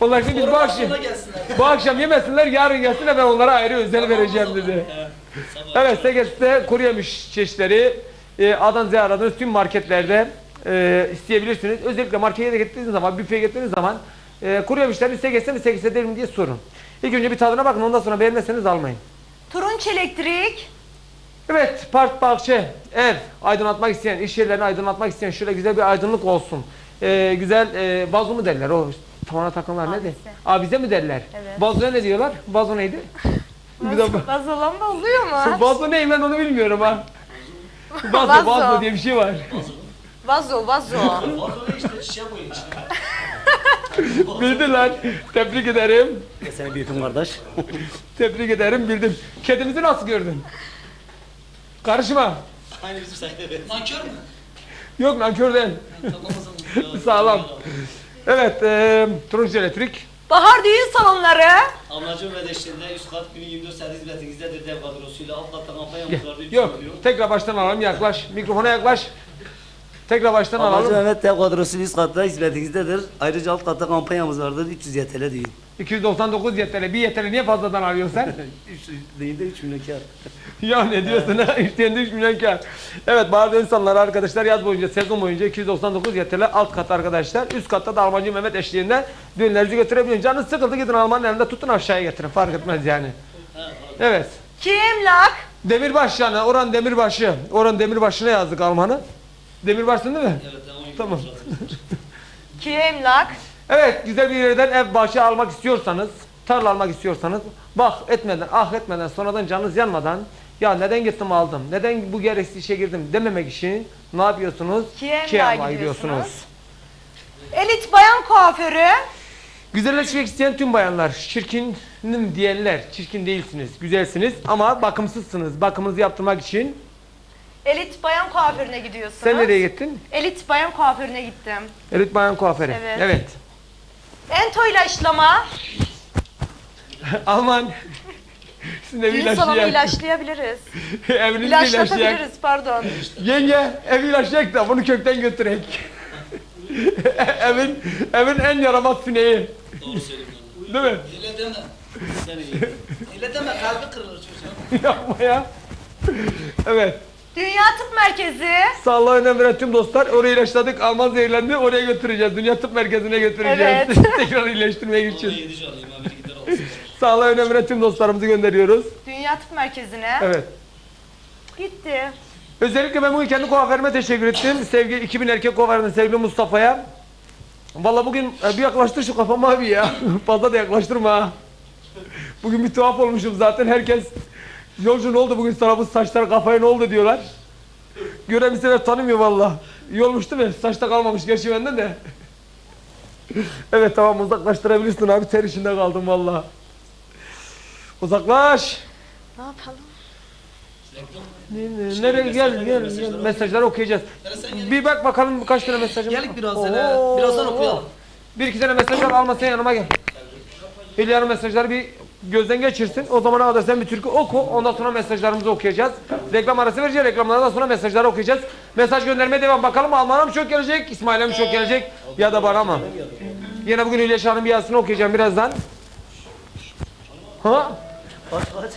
Onlar şimdi bu akşam, bu akşam yemesinler yarın gelsinler ben onlara ayrı özel vereceğim dedi. Evet Seges'te kuru yemiş çeşitleri e, A'dan aradığınız tüm marketlerde e, isteyebilirsiniz. Özellikle markete gittiğiniz zaman, büfeye gittiğiniz zaman e, kuru yemişleri Seges'te mi Seges'te değil mi diye sorun. İlk önce bir tadına bakın ondan sonra beğenmezseniz almayın. Turunç Elektrik. Evet, park, bahçe, ev aydınlatmak isteyen, iş yerlerini aydınlatmak isteyen şöyle güzel bir aydınlık olsun. Ee, güzel e, vazo mu derler o tavana takımlar neydi? Abize. Abize mi derler? Evet. Vazoya ne diyorlar? Vazo neydi? de Vazo, vazolan da oluyor mu? vazo ne ben onu bilmiyorum ha. Vazo, Vazo. vazo diye bir şey var. Vazo, vazo. Vazoyu işte şişe koyun içine. Bildiler. Tebrik ederim. Seni büyüküm kardeş. Tebrik ederim bildim. Kedimizi nasıl gördün? Karışma. Aynı bizim sayede. Nankör mü? Yok nankör değil. Tamam o zaman. Sağlam. Evet, e, Turunç Elektrik. Bahar düğün salonları. Amacım ve deşlerinde üst kat günü 24 saat hizmetinizdedir dev kadrosuyla alt katta kampanyamız üç Yok, tekrar baştan alalım, yaklaş. Mikrofona yaklaş. Tekrar baştan Amacı alalım. Mehmet dev kadrosu üst katta hizmetinizdedir. Ayrıca alt katta kampanyamız vardır. 300 YTL değil. 299 yeterli. Bir yeterli niye fazladan alıyorsun sen? 3 değil de 3 milyon kar. ya ne diyorsun ha? İsteyen de 3 milyon kar. Evet, bazı insanlar arkadaşlar yaz boyunca, sezon boyunca 299 yeterli alt kat arkadaşlar. Üst katta da Almancı Mehmet eşliğinde düğünlerinizi götürebiliyorsun. Canınız sıkıldı gidin Almanın elinde tutun aşağıya getirin. Fark etmez yani. Evet. Kimlak. Demirbaş yani. Oran Demirbaşı. Oran Demirbaşı'na yazdık Alman'ı. Demirbaş'sın değil mi? Evet tamam. Tamam. Kimlak. Evet güzel bir yerden ev bahçe almak istiyorsanız, tarla almak istiyorsanız bak etmeden, ah etmeden, sonradan canınız yanmadan ya neden gittim aldım, neden bu gereksiz işe girdim dememek için ne yapıyorsunuz? Kiem'la Kiem'la gidiyorsunuz. Elit bayan kuaförü. Güzelleşmek isteyen tüm bayanlar, çirkinim diyenler, çirkin değilsiniz, güzelsiniz ama bakımsızsınız. Bakımınızı yaptırmak için Elit bayan kuaförüne gidiyorsunuz. sen nereye gittin? Elit bayan kuaförüne gittim. Elit Bayan Kuaförü. Evet. evet. Ento ilaçlama. Aman. Sizin evi Düğün salonu ilaçlayan. ilaçlayabiliriz. Evinizi ilaçlayan. İlaçlatabiliriz pardon. Yenge ev ilaçlayacak da bunu kökten götürek. evin evin en yaramaz sineği. Doğru söylüyorum. Değil mi? Öyle deme. Öyle deme kalbi kırılır çocuğum. Yapma ya. evet. Dünya Tıp Merkezi. Sağlığa önem veren tüm dostlar orayı ilaçladık. Alman zehirlendi. Oraya götüreceğiz. Dünya Tıp Merkezi'ne götüreceğiz. Evet. Tekrar iyileştirmeye gideceğiz. Sağlığa önem veren tüm dostlarımızı gönderiyoruz. Dünya Tıp Merkezi'ne. Evet. Gitti. Özellikle ben bugün kendi kuaförüme teşekkür ettim. Sevgili 2000 erkek kuaförünün sevgili Mustafa'ya. Valla bugün e, bir yaklaştır şu kafamı abi ya. Fazla da yaklaştırma. Bugün bir tuhaf olmuşum zaten. Herkes yolcu ne oldu bugün sana bu saçlar kafaya ne oldu diyorlar. Gören bir sefer tanımıyor valla. İyi olmuş değil mi? Saçta kalmamış gerçi benden de. evet tamam uzaklaştırabilirsin abi. Ter içinde kaldım valla. Uzaklaş. Ne yapalım? Nereye gel gel gel mesajları okuyacağız. Bir bak bakalım kaç tane mesajım var. Gelik biraz Oo. hele. Birazdan okuyalım. Bir iki tane mesaj var alma sen yanıma gel. İlya'nın mesajları bir gözden geçirsin. O zamana kadar sen bir türkü oku. Ondan sonra mesajlarımızı okuyacağız. Reklam arası vereceğiz. Reklamlardan sonra mesajları okuyacağız. Mesaj göndermeye devam. Bakalım Alman'a mı çok gelecek, İsmail'e mi çok gelecek ya da bana mı? Yine bugün İlya Şahin'in bir yazısını okuyacağım birazdan. Ha? Kaç kaç?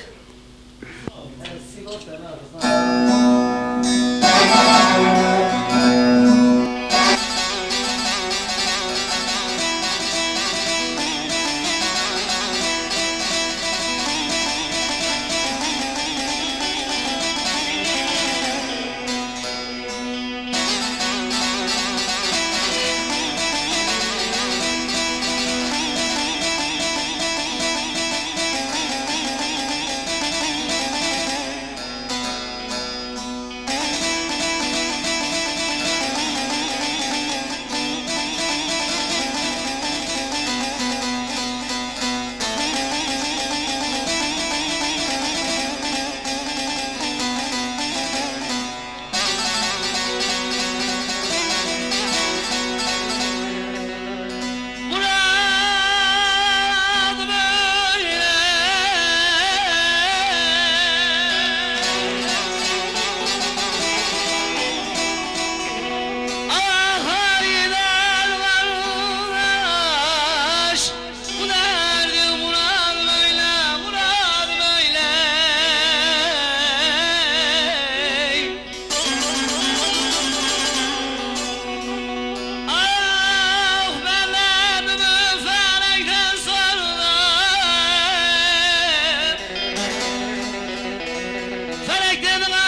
Take them other.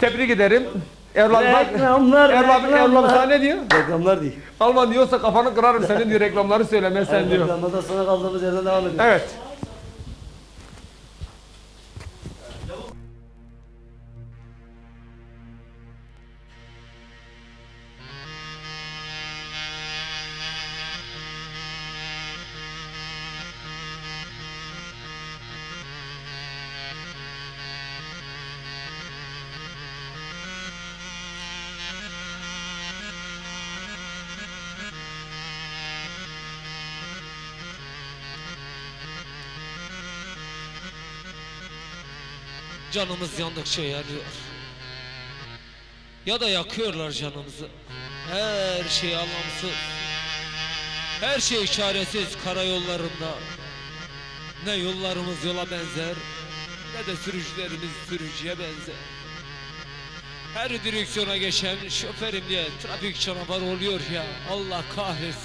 Tebrik ederim. Erol abi bak. Reklamlar, sana ne diyor? Reklamlar değil. Alman diyorsa kafanı kırarım senin diyor reklamları söylemezsen diyor. Reklamlardan sonra kaldığımız yerden devam edelim. Evet. Canımız yandıkça yanıyor. Ya da yakıyorlar canımızı. Her şey anlamsız. Her şey çaresiz karayollarında. Ne yollarımız yola benzer Ne de sürücülerimiz sürücüye benzer. Her direksiyona geçen şoförüm diye trafik canavarı oluyor ya Allah kahretsin